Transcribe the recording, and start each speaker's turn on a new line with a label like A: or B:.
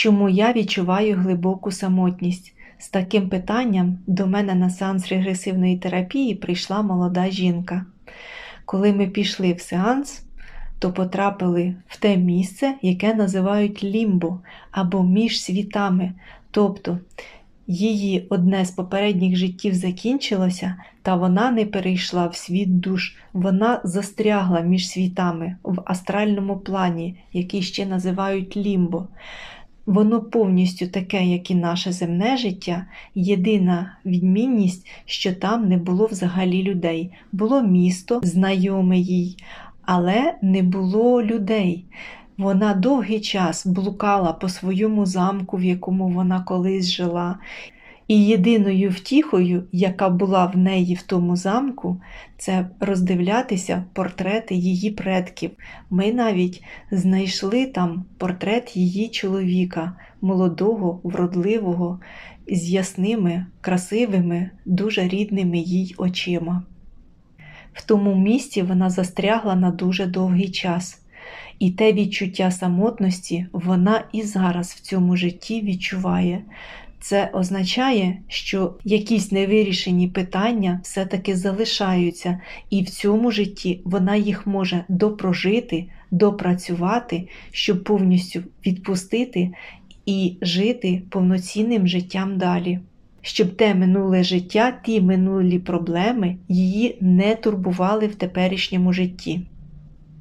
A: Чому я відчуваю глибоку самотність? З таким питанням до мене на сеанс регресивної терапії прийшла молода жінка. Коли ми пішли в сеанс, то потрапили в те місце, яке називають лімбо або між світами. Тобто її одне з попередніх життів закінчилося, та вона не перейшла в світ душ, вона застрягла між світами в астральному плані, який ще називають лімбо. Воно повністю таке, як і наше земне життя. Єдина відмінність, що там не було взагалі людей. Було місто, знайоме їй, але не було людей. Вона довгий час блукала по своєму замку, в якому вона колись жила. І єдиною втіхою, яка була в неї в тому замку, це роздивлятися портрети її предків. Ми навіть знайшли там портрет її чоловіка, молодого, вродливого, з ясними, красивими, дуже рідними їй очима. В тому місці вона застрягла на дуже довгий час. І те відчуття самотності вона і зараз в цьому житті відчуває. Це означає, що якісь невирішені питання все-таки залишаються, і в цьому житті вона їх може допрожити, допрацювати, щоб повністю відпустити і жити повноцінним життям далі. Щоб те минуле життя, ті минулі проблеми її не турбували в теперішньому житті.